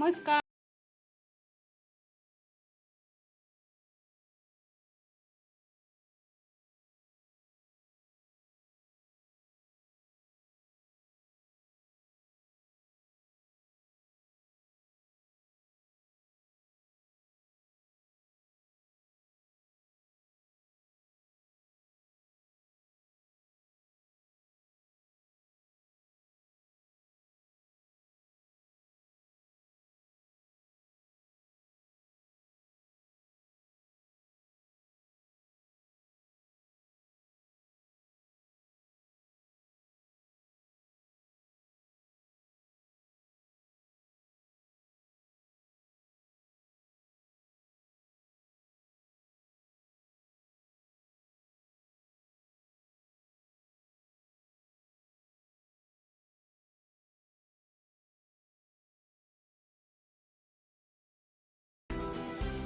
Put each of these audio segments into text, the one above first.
नमस्कार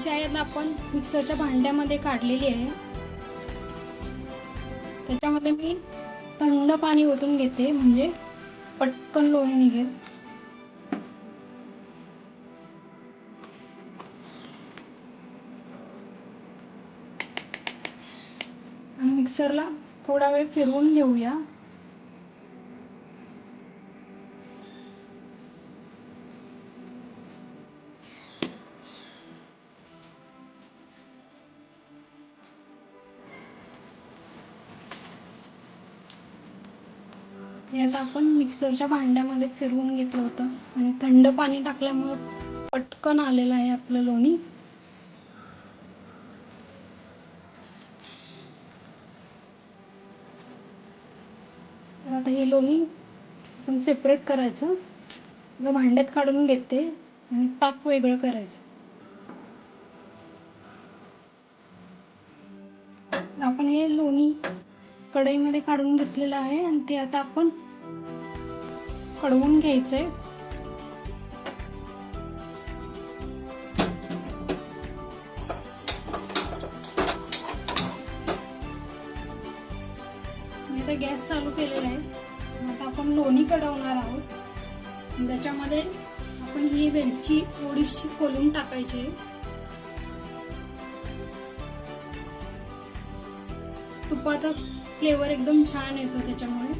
शायद आपण मिक्सरच्या भांड्यामध्ये काढलेली आहे त्याच्यामध्ये मी थंड पाणी ओतून घेते म्हणजे पटकन लोणी निघेल. आणि मिक्सरला थोडा वेळ फिरवून घेऊया. यात आपण मिक्सरच्या भांड्यामध्ये फिरवून घेतलं होतं. आणि थंड पाणी टाकल्यामुळे पटकन आलेलं आहे आपलं लोणी. आता हे लोणी आपण सेपरेट करायचं. भांड्यात काढून घेते आणि ताक वेगळं करायचं. आपण हे लोणी कढईमध्ये काढून घेतलेलं आहे आणि ते आता आपण कडवून घ्यायचंय. मी आता गॅस चालू केलेला आहे. आता आपण लोणी कडवणार आहोत. त्याच्यामध्ये आपण ही वेलची थोडीशी खोलून टाकायची आहे. तुपाचा फ्लेवर एकदम छान येतो त्याच्यामुळे.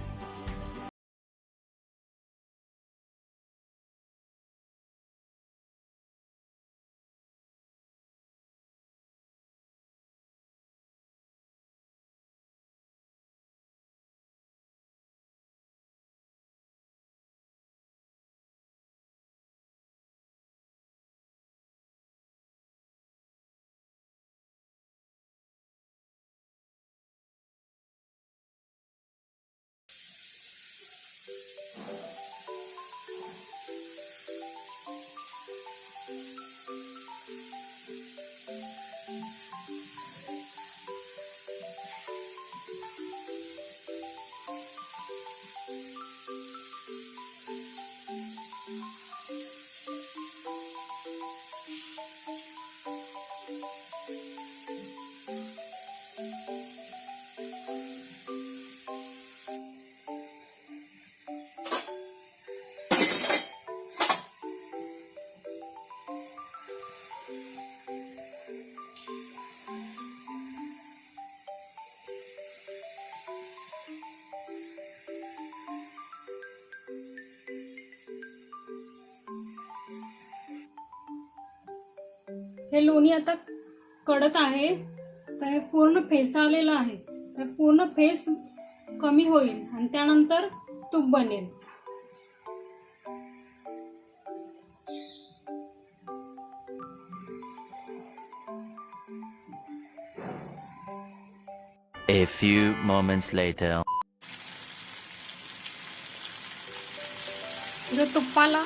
हे लोणी आता कडत आहे तर हे पूर्ण फेसाळलेलं आहे तर पूर्ण फेस कमी होईल आणि त्यानंतर तूप बनेल A few moments later. तुपाला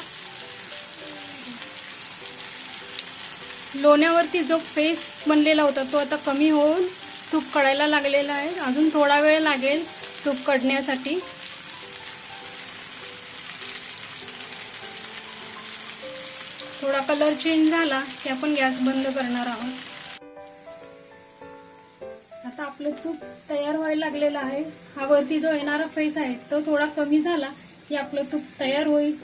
लोण्यावरती जो फेस बनलेला होता तो आता कमी होऊन तूप कडायला लागलेला आहे. अजून थोडा वेळ लागेल तूप कडण्यासाठी थोडा कलर चेंज झाला की आपण गॅस बंद करणार आहोत. आता आपलं तूप तयार व्हायला लागलेलं आहे. हा वरती जो येणारा फेस आहे तो थोडा कमी झाला की आपलं तूप तयार होईल.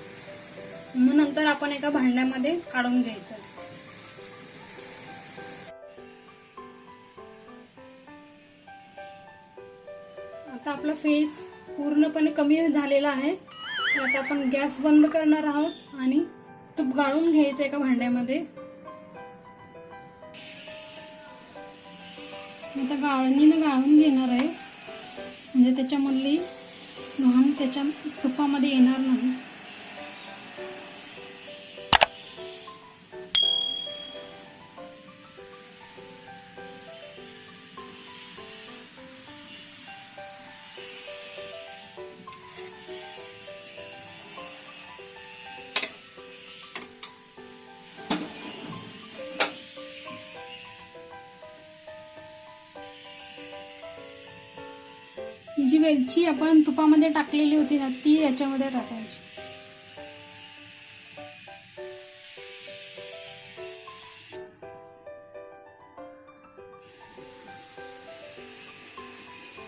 मग नंतर आपण एका भांड्यामध्ये काढून घ्यायचं. आता आपला फेस पूर्णपणे कमी झालेला आहे. आता आपण गॅस बंद करणार आहोत आणि तूप गाळून घ्यायचं एका भांड्यामध्ये. आता गाळणीनं गाळून घेणार आहे. म्हणजे त्याच्यामधली घाण त्याच्या तुपामध्ये येणार नाही. ही जी वेलची आपण तुपामध्ये टाकलेली होती ना ती याच्यामध्ये टाकायची.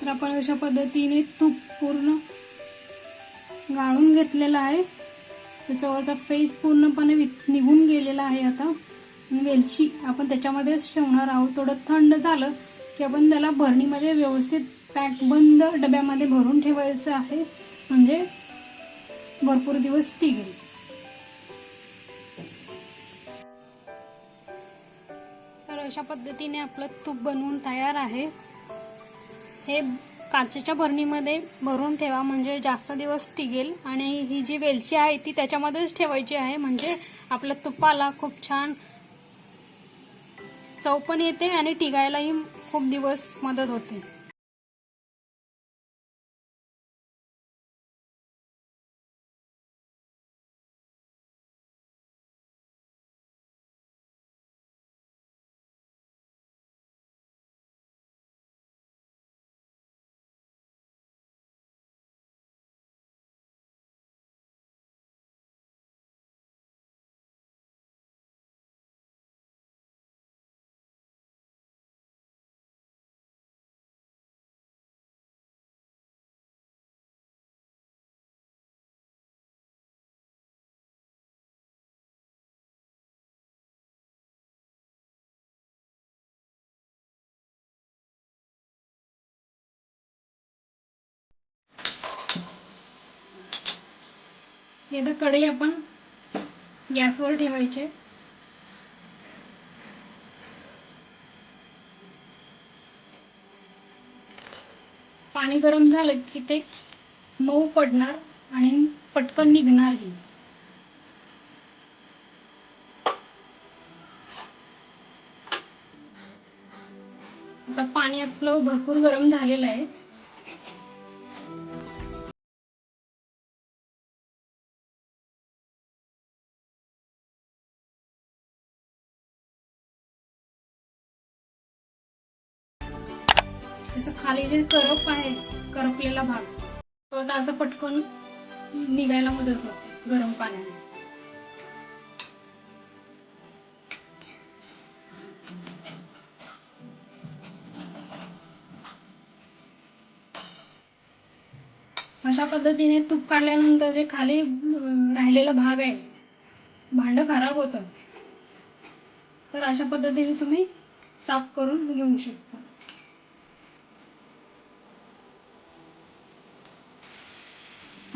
तर आपण अशा पद्धतीने तूप पूर्ण गाळून घेतलेलं आहे. त्याच्यावरचा फेस पूर्णपणे वि- निघून गेलेला आहे आता. वेलची आपण त्याच्यामध्येच ठेवणार आहोत. थोडं थंड झालं की आपण त्याला भरणीमध्ये व्यवस्थित पॅक बंद डब्यामध्ये भरून ठेवायचं आहे. म्हणजे भरपूर दिवस टिकेल. तर अशा पद्धतीने आपलं तूप बनवून तयार आहे. हे काचेच्या भरणीमध्ये भरून ठेवा म्हणजे जास्त दिवस टिकेल. आणि ही जी वेलची आहे ती त्याच्यामध्येच ठेवायची आहे. म्हणजे आपल्या तुपाला खूप छान चव पण येते आणि टिकायलाही खूप दिवस मदत होते. एकदा कढई आपण गॅसवर ठेवायचे. पाणी गरम झालं की ते मऊ पडणार आणि पटकन निघणारही आता पाणी आपलं भरपूर गरम झालेलं आहे. त्याचं खाली जे करप आहे करपलेला भाग तो आता पटकन निघायला मदत होते गरम पाण्याने. अशा पद्धतीने तूप काढल्यानंतर जे खाली राहिलेला भाग आहे भांडं खराब होतं तर अशा पद्धतीने तुम्ही साफ करून घेऊ शकता.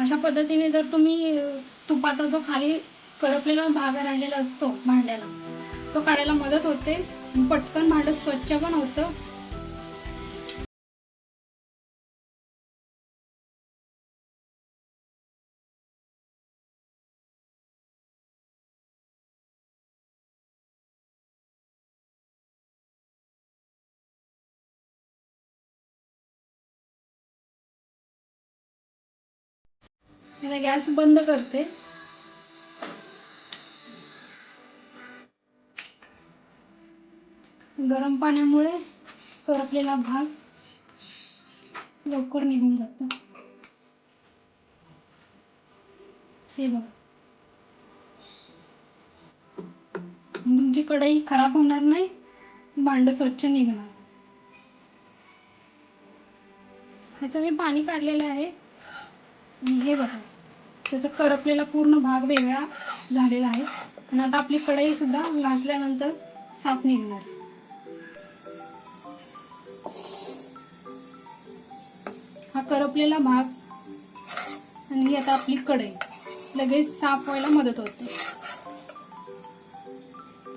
अशा पद्धतीने जर तुम्ही तुपाचा जो खाली करपलेला भाग राहिलेला असतो भांड्याला तो काढायला मदत होते. पटकन भांडं स्वच्छ पण होतं. आता गॅस बंद करते. गरम पाण्यामुळे करपलेला भाग लवकर निघून जातो. हे बघ. तुमची कढई खराब होणार नाही भांड स्वच्छ निघणार. ह्याचं मी पाणी काढलेलं आहे. हे बघा. त्याचा करपलेला पूर्ण भाग वेगळा झालेला आहे. आणि आता आपली कढई सुद्धा घासल्यानंतर साफ निघणार. हा करपलेला भाग आणि ही आता आपली कढई. लगेच साफ व्हायला मदत होते.